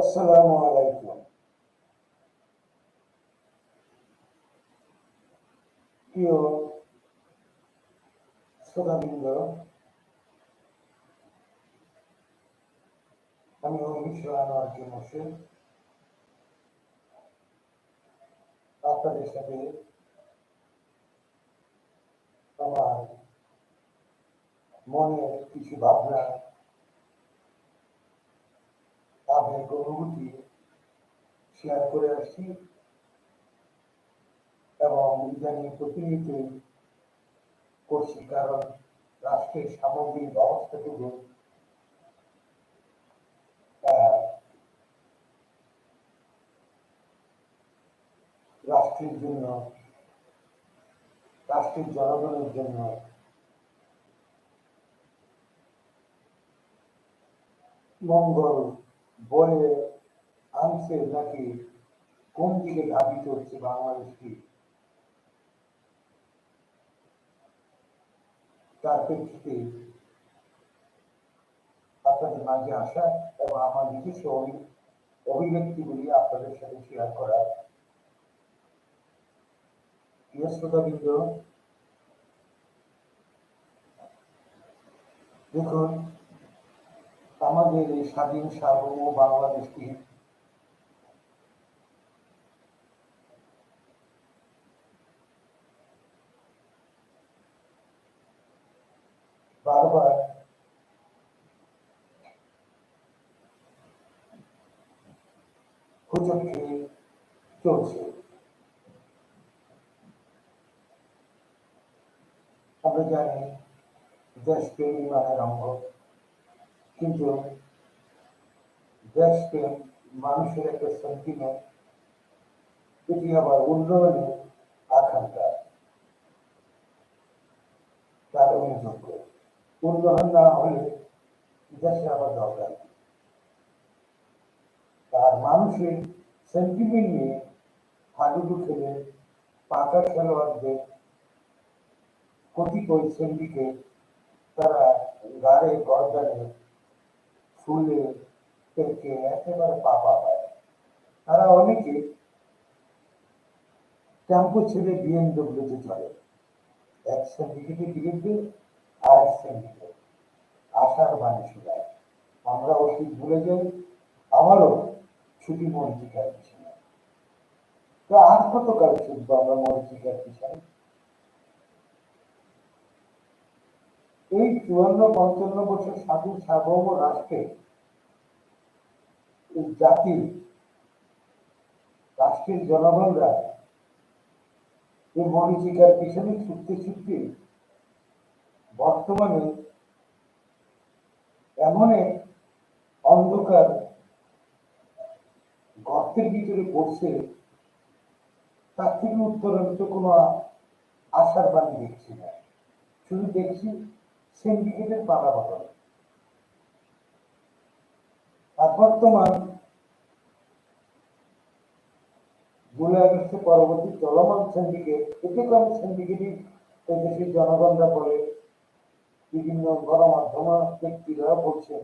আসসালামু আলাইকুম প্রিয় শ্রোতাবৃন্দ আমি অভিশ্ব আনোয়ারকে বসে আপনাদের সাথে আমার মনের কিছু ভাবনা আবেগ অনুভূতি শেয়ার করে আসছি এবং ইদানিং প্রতিনিয়ত করছি কারণ রাষ্ট্রের সামগ্রিক অবস্থাটুকু রাষ্ট্রের জন্য রাষ্ট্রের জনগণের জন্য মঙ্গল বয়ে আনছে নাকি কোন দিকে ধাবিত হচ্ছে বাংলাদেশটি তার প্রেক্ষিতে আপনাদের মাঝে আসা এবং আমার নিজস্ব অভি- অভিব্যক্তিগুলি আপনাদের সাথে শেয়ার করা। প্রিয় শ্রোতাবৃন্দ, দেখুন আমাদের এই স্বাধীন সার্বভৌম বাংলাদেশকে বারবার। হুজুর খেয়ে চলছে। আমরা জানি দেশপ্রেম ইমানের অঙ্গ। কিন্তু দেশপ্রেম মানুষের একটা সেন্টিমেন্ট এটি আবার উন্নয়নের আকাঙ্ক্ষা তার অনুযোগ্য উন্নয়ন না হলে দেশে আবার দরকার? আর মানুষের সেন্টিমেন্ট নিয়ে হাডুডু খেলে পাকা খেলোয়াড়দের কতিপয় সেন্ডিকে তারা গাড়ে গর্দানে ফুলে পেটকে একেবারে পাপা হয়। তারা অনেকে টেম্পো ছেড়ে বিএমডব্লিউতে চলে। এক সিন্ডিকেটের বিরুদ্ধে আর এক সিন্ডিকেট আশার বাণী শোনায়। আমরা অতীত ভুলে যাই, আমারও ছুটি মরিচিকার পিছনে তো আর কত কাল ছুটবো আমরা মরিচিকার পিছনে এই চুয়ান্ন, পঞ্চান্ন বছর স্বাধীন সার্বভৌম রাষ্ট্রে এই জাতি, রাষ্ট্রের জনগণরা এই মরিচিকার পিছনে ছুটতে ছুটতে বর্তমানে এমন এক অন্ধকার গর্তের ভিতরে পড়ছে, তার থেকে উত্তরণ তো কোনো আশার বাণী দেখছি না। শুধু দেখছি সিন্ডিকেটের বদল আর বর্তমান জুলাই আগস্টে পরবর্তী চলমান সিন্ডিকেট কম সিন্ডিকেটই দেশের জনগণরা বলে বিভিন্ন গণমাধ্যম ব্যক্তিরা বলছেন।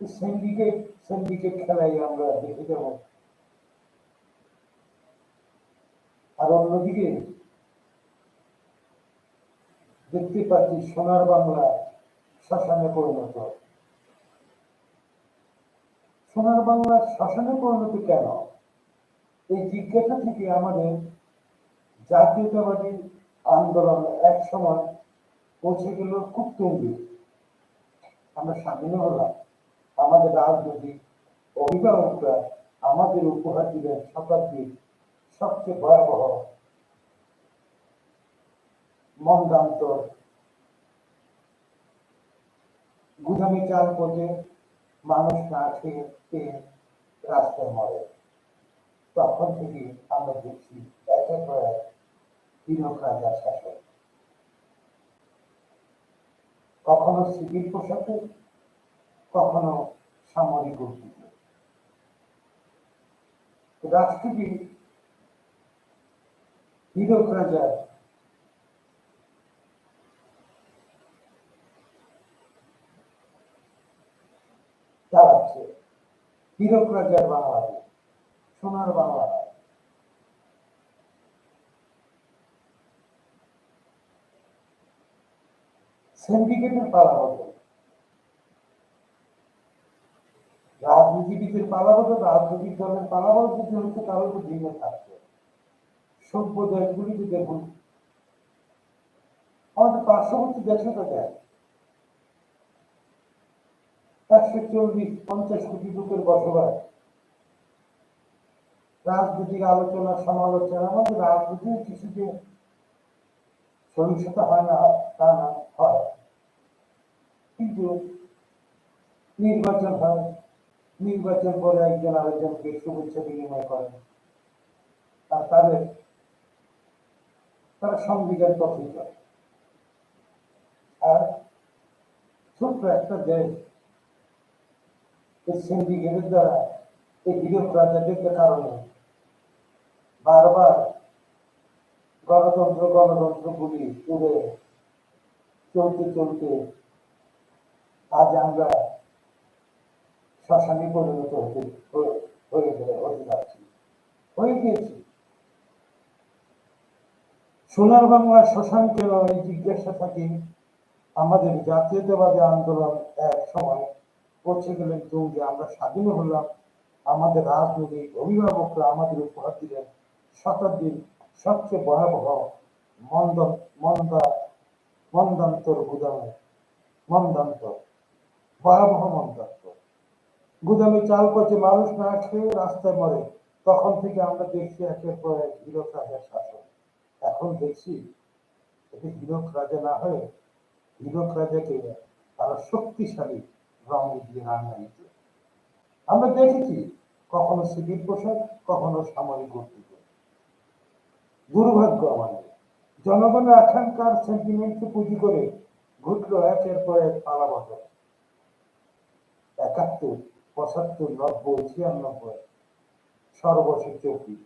সিন্ডিকেট সিন্ডিকেট খেলাই আমরা দেখে যাব। আর অন্যদিকে দেখতে পাচ্ছি সোনার বাংলা শ্মশানে পরিণত। সোনার বাংলা শ্মশানে পরিণত কেন? এই জিজ্ঞাসা থেকে আমাদের জাতীয়তাবাদী আন্দোলন এক সময় পৌঁছে গেল খুব তুঙ্গে আমরা স্বাধীন হলাম। আমাদের রাজনৈতিক অভিভাবকরা আমাদের উপহার দিলেন শতাব্দীর সবচেয়ে ভয়াবহ চাল মানুষ না খেয়ে রাস্তায় মরে। তখন থেকে আমরা দেখছি একের পর এক হীরক রাজা শাসক। কখনো সিভিল পোশাকে, কখনো সামরিক উদ্যোগে। রাষ্ট্রটি হীরক রাজার চালাচ্ছে হীরক বাংলাদেশ সোনার বাংলাদেশ সিন্ডিকেটের পালাবদল। রাজনীতিবিদের পালা পালাবদল, রাজনৈতিক দলের পালাবদল যদি হচ্ছে, তাহলে তো ভিন্ন থাকছে সভ্য দেশগুলিতে দেখুন আমাদের পার্শ্ববর্তী দেশে তো দেয়। একশো চল্লিশ, পঞ্চাশ কোটি লোকের বসবাস। রাজনৈতিক আলোচনা, সমালোচনা, আমাদের রাজনীতির কিছু যে সহিংসতা হয় না, তা না, হয়। কিন্তু নির্বাচন হয়, নির্বাচন পরে একজন আরেকজনকে শুভেচ্ছা বিনিময় করেন আর তাদের, তারা সংবিধান পথে চলে আর ছোট্ট একটা দেশ এই সিন্ডিকেটের দ্বারা এই হীরক রাজাদের কারণে বারবার গণতন্ত্র গণতন্ত্র বলি উড়ে চলতে চলতে আজ আমরা শ্মশানে পরিণত হতে, হয়ে- গেলে, হতে যাচ্ছি। হয়ে গিয়েছি। সোনার বাংলা শ্মশান কেন জিজ্ঞাসা থাকে, আমাদের জাতীয়তাবাদী আন্দোলন এক সময় পৌঁছে গেলেন দৌড়ে আমরা স্বাধীন হলাম। আমাদের রাজনৈতিক অভিভাবকরা আমাদের উপহার দিলেন। শতাব্দীর সবচেয়ে ভয়াবহ মন্দ মন্দা, মন্দান্তর গুদামে। মন্দান্তর, ভয়াবহ মন্দান্তর। গুদামে চাল পচে মানুষ না খেয়ে রাস্তায় মরে, তখন থেকে আমরা দেখছি একের পর এক হীরক রাজার শাসন। এখন দেখছি এটা হীরক রাজা না হয়ে হীরক রাজাকে আরও শক্তিশালী রং দিয়ে আমরা দেখেছি কখনো সিভিল পোশাক কখনো সামরিক দুর্ভাগ্য আমাদের। জনগণের আকাঙ্ক্ষার সেন্টিমেন্টকে পুঁজি করে একের পর এক একাত্তর, পঁচাত্তর, নব্বই, ছিয়ানব্বই, সর্বশেষ চব্বিশ।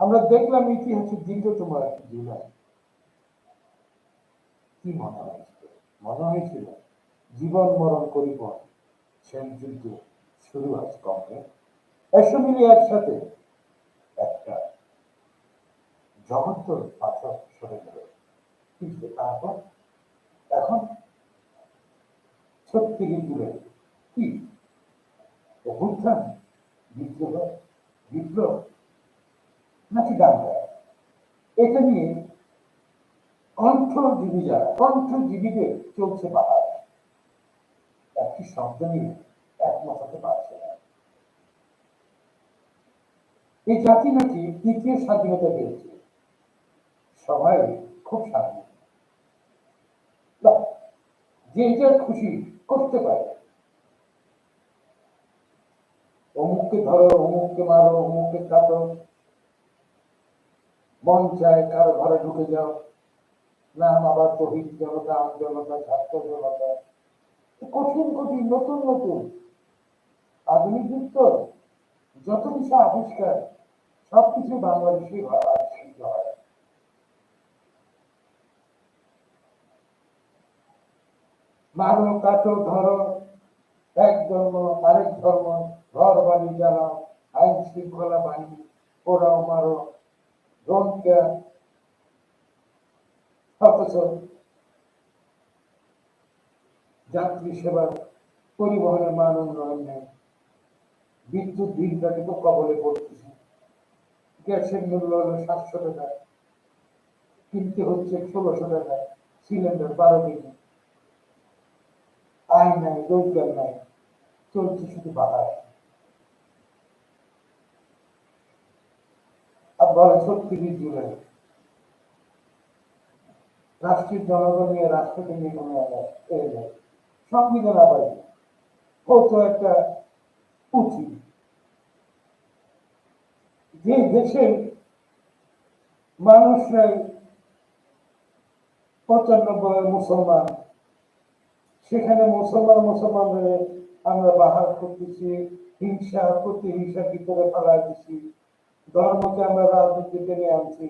আমরা দেখলাম ইতিহাসের দীর্ঘতম একটি জুলাই। কি মনে হয়েছিল? মনে হয়েছিল জীবন মরণ করিব সেই যুদ্ধ শুরু আছে কমে। এসব মিলে একসাথে। একটা জগত্তর পাথর সরে গেল। কিন্তু তারপর? এখন? ছত্রিশ দূরে কি? অভ্যুত্থান বিদ্রোহ, বিপ্লব নাকি দাঙ্গা? এটা নিয়ে কণ্ঠজীবী যারা, কণ্ঠজীবীদের চলছে পাহাড় একটি শব্দ নিয়ে একমত হতে পারছে না এই জাতি নাকি তৃতীয় স্বাধীনতা পেয়েছে সবাই খুব স্বাধীন যে যার খুশি করতে পারে অমুককে ধরো অমুককে মারো অমুককে কাটো মন চায় কারও ঘরে ঢুকে যাও নাম আবার তহিদ জনতা আম জনতা ছাত্র জনতা কঠিন কঠিন, নতুন নতুন। আধুনিক যুগ তো যত কিছু আবিষ্কার, সবকিছু বাংলাদেশে আবিষ্কৃত হয়। মারো কাটো ধরো, এক ধর্ম, আরেক ধর্ম, ঘর বাড়ি জ্বালাও, আইন শৃঙ্খলা বাহিনী, পোড়াও, মারো ডোন্ট কেয়ার অথচ যাত্রী সেবা পরিবহনের মান উন্নয়ন নেই বিদ্যুৎ বিলটাকে তো কবলে পড়তেছে। গ্যাসের মূল্য হলো সাতশো টাকা। কিনতে হচ্ছে ষোলোশো টাকা। সিলিন্ডার বারো কেজি আয় নাই রোজগার নাই। চলছে শুধু আর বলে ছত্রিশ জুলাই রাষ্ট্রের জনগণ নিয়ে রাষ্ট্রকে নিয়ে কোনো এ নেই। সংবিধান আবার কি? ও একটা পুঁথি যে দেশের মানুষরাই পঁচানব্বই মুসলমান, সেখানে মুসলমান মুসলমানদের আমরা বাহার করতেছি, হিংসা, প্রতিহিংসা ভিতরে ফেলা দিছি, ধর্মকে আমরা রাজনীতিতে নিয়ে আনছি,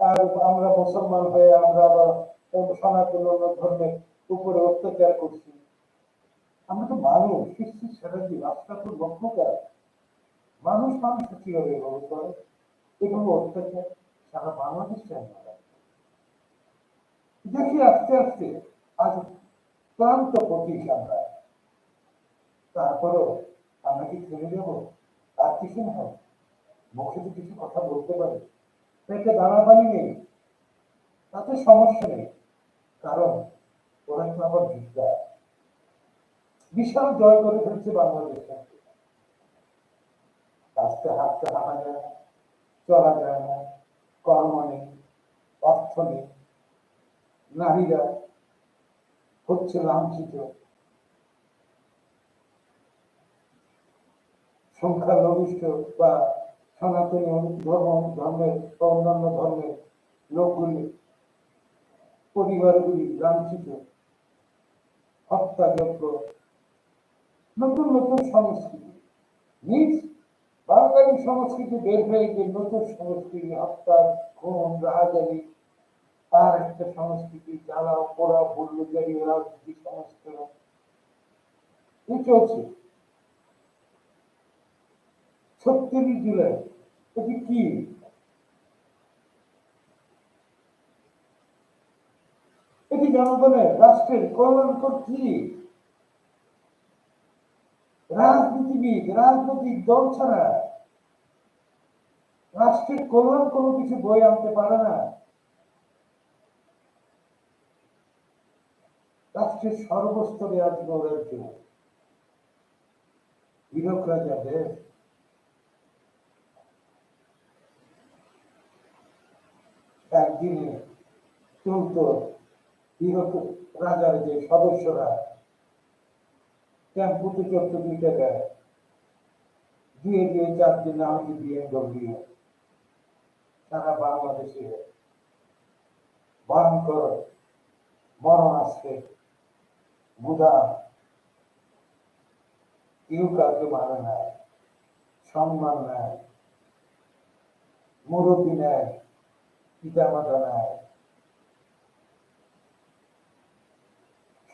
আর আমরা মুসলমান হয়ে আমরা আবার সনাতন ধর্মের উপরে অত্যাচার করছি। আমরা তো মানুষ সৃষ্টির সারাজি রাস্তা তো লক্ষ্যকার মানুষ মানুষ কীভাবে এভাবে করে এভাবে অত্যাচার? সারা বাংলাদেশ দেখি আস্তে আস্তে, আজ ক্লান্ত পথিস আমরা। তারপরেও আমরা কি থেমে যাব আর কিছু না। মুখে তো কিছু কথা বলতে পারি। দানা পানি নেই। তাতে সমস্যা নেই। কারণ ওরা তো আবার বিদ্যা। বিশাল জয় করে ফেলছে বাংলাদেশে। রাস্তায় হাঁটতে হাঁটা যায় না, চলা যায় না, কর্ম নেই, অর্থ নেই, নারীরা হচ্ছে লাঞ্ছিত। সংখ্যালঘিষ্ঠ বা সনাতনী ধর্ম, ধর্মের বা অন্যান্য ধর্মের লোকগুলি, পরিবারগুলি লাঞ্ছিত। হত্যাযোগ্য নতুন নতুন সংস্কৃতি। নিজ বাঙালি সংস্কৃতি বের হয়ে গিয়ে নতুন সংস্কৃতি হত্যা, খুন রাহাজানি আর একটা সংস্কৃতি জ্বালাও পোড়া বুল্লুজারি রাজনীতি সংস্করণ এই চলছে। ছত্রিশ জুলাই, এটি কি? এটি জনগণের রাষ্ট্রের কল্যাণকর কি রাজনীতিবিদ, রাজনৈতিক দল ছাড়া রাষ্ট্রের কল্যাণ কোনো কিছু বই আনতে পারে না। রাষ্ট্রের সর্বস্তরে আসবে রাজ্য হীরকরা যাবে। একদিনে চলত হীরক রাজার যে সদস্যরা টেম্পুতে চলত দুই টাকায় দিয়ে দিয়ে চার দিনে আমাকে বিএমডব্লিউ সারা বাংলাদেশে ভয়ঙ্কর মরণ আসছে। বুধা কেউ কাউকে মানে নেয়, সম্মান নেয়, মুরব্বী নেয় পিতা মাতা নেয়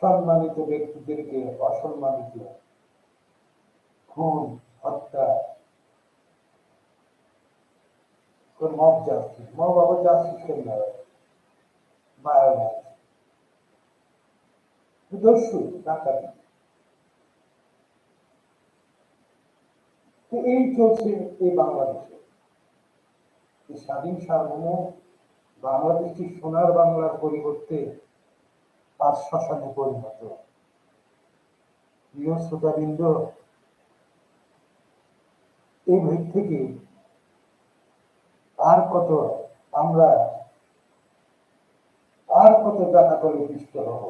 সম্মানিত ব্যক্তিদেরকে অসম্মানিত খুন, হত্যা মব দস্যু তো এই চলছে এই বাংলাদেশে। স্বাধীন সার্বভৌম বাংলাদেশটি সোনার বাংলার পরিবর্তে আজ শ্মশানে পরিণত। প্রিয় শ্রোতাবৃন্দ, এই ভিত থেকে আর কত আমরা, আর কত জানা করে পিষ্ট হব?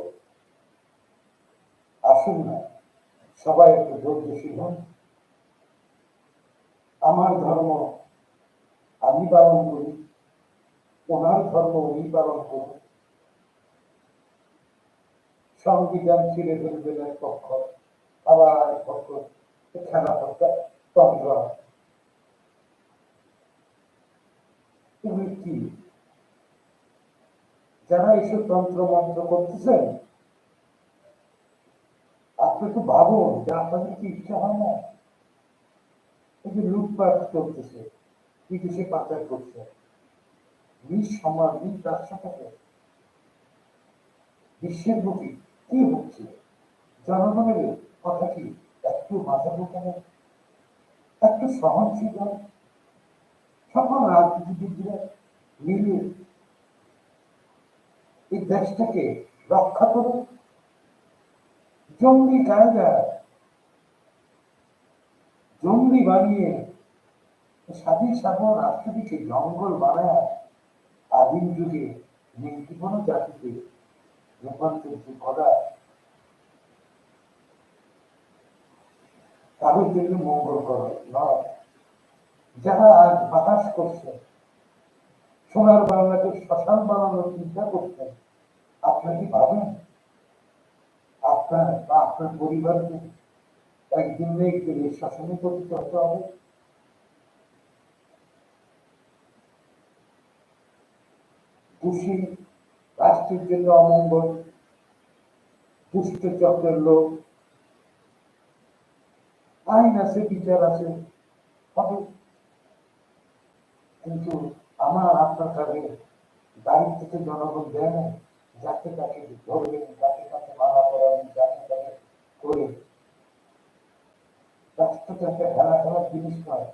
আসুন না, সবাই একটু ধৈর্যশীল হন। আমার ধর্ম আমি পালন করি, ওনার ধর্ম উনি পালন করুন। সংবিধান ছিঁড়ে ফেলবেন এক পক্ষ আবার এক পক্ষ খেলা তন্ত্র এগুলি কি? যারা এসব তন্ত্র মন্ত্র করতেছেন, আপনি তো ভাবুন যে আপনাদের কি ইচ্ছা হয় না? এই যে লুটপাট চলতেছে বিদেশে পাচার করছে নিজ সমাজ রাষ্ট্র বিশ্বের বুকে কি হচ্ছে? জনগণের কথা কি? একটু মাথা ঢোকানো একটু সহনশীল সকল রাজনীতিবিদরা মিলে এই দেশটাকে রক্ষা করে জঙ্গি কায়দা, জঙ্গি বানিয়ে স্বাধীন স্বাধীন রাষ্ট্রটিকে জঙ্গল বানায়, আদিম যুগে জাতিকে রূপান্তরিত করা তাদের জন্য মঙ্গল করা নয় যারা আজ বাতাস করছে সোনার বাংলাকে শ্মশান বানানোর চিন্তা করছেন আপনার কি ভাবেন আপনার বা আপনার পরিবারকে একদিন না একদিন এই শ্মশানে পরিচিত হতে হবে দোষী রাষ্ট্রের জন্য অমঙ্গল, দুষ্ট চক্রের লোক আইন আছে, বিচার আছে, হবে। কিন্তু আমার আপনার কাছে দায়িত্ব তো জনগণ দেয় না, যাকে তাকে ধরবেন যাকে তাকে মানা করাবেন যাকে তাকে করে। রাষ্ট্রটা একটা খেলা খেলার জিনিস নয়,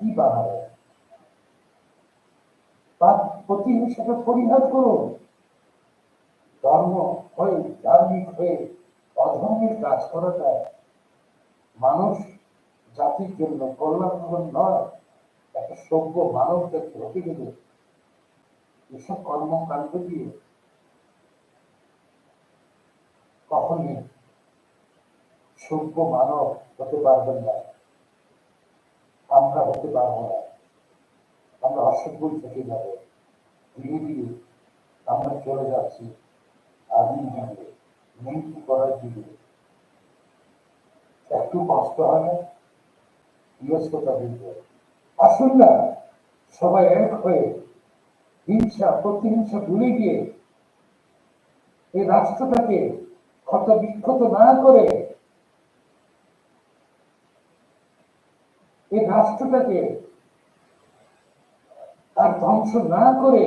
কি বানাবে? তার প্রতিহিংসাকে পরিহার করুন। ধর্ম হয়ে, ধার্মিক হয়ে, অধর্মের কাজ করাটা মানুষ জাতির জন্য কল্যাণকর নয়, একটা সভ্য মানব জাতি হতে এসব কর্মকাণ্ড দিয়ে কখনই সভ্য মানব হতে পারবেন না। আমরা হতে পারব না। আমরা অসভ্যই থেকে যাব। ধীরে ধীরে আমরা চলে যাচ্ছি করার একটু কষ্ট হয় না? বৃহস্পতা আসুন না, সবাই এক হয়ে হিংসা, প্রতিহিংসা ভুলে গিয়ে এই রাষ্ট্রটাকে ক্ষত বিক্ষত না করে এই রাষ্ট্রটাকে ধ্বংস না করে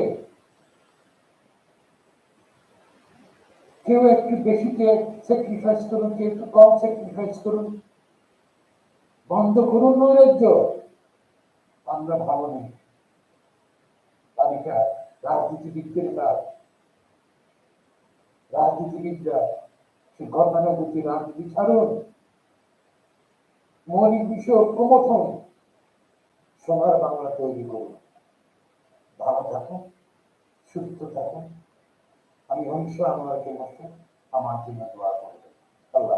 কেউ একটু বেশিকে স্যাক্রিফাইস করুন, কেউ একটু কম স্যাক্রিফাইস করুন। বন্ধ করুন নৈরাজ্য। আমরা ভালো নেই। তালিকা রাজনীতিবিদদের কাজ রাজনীতিবিদরা, সে গতানুগতি রাজনীতি ছাড়ুন। মৌলিক বিষয় ঐক্যমথন সোনার বাংলা তৈরি করুন। থাকো সুস্থ থাকো আমি অংশ আমার জন্য আমার জন্য দোয়া করব আল্লাহ